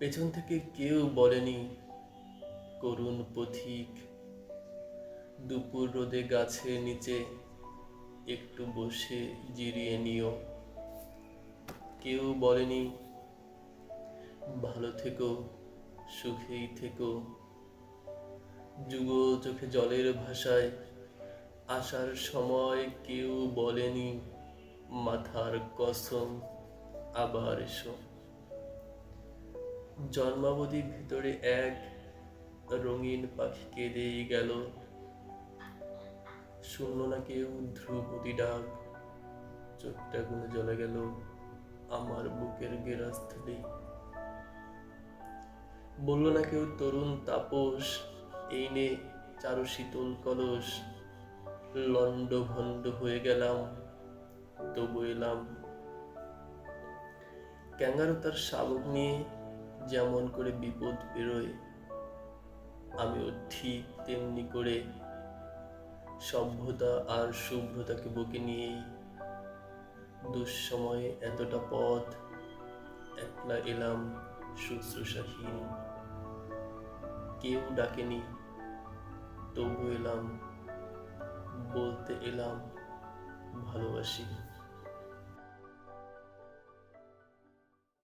পেছন থেকে কেউ বলেনি, করুণ পথিক, দুপুর রোদে গাছের নিচে একটু বসে জিরিয়ে নিও। কেউ বলেনি, ভালো থেকো, সুখেই থেকো। যুগ চোখে জলের ভাষায় আসার সময় কেউ বলেনি, মাথার কসম, আবার এসো। জন্মাবধি ভিতরে এক রঙিন পাখি কেঁদেই গেল। শুনল না কেউ ধ্রুপদী ডাক, চোখটা গুনে জ্বলে গেল আমার বুকের গেরাস্থলে বলল না কেউ, তরুণ তাপস, এই নে চারু শীতল কলস লন্ড ভণ্ড হয়ে গেলাম, তবু এলাম। ক্যাঙ্গারু তার শাবক নিয়ে যেমন করে বিপদ বেরোয়, আমিও ঠিক তেমনি করে সভ্যতা আর শুভ্রতাকে বকে নিয়েই দুঃসময়ে এতটা পথ একলা এলাম শুশ্রূষাহীন। কেউ ডাকেনি, তবু এলাম, বলতে এলাম ভালোবাসি।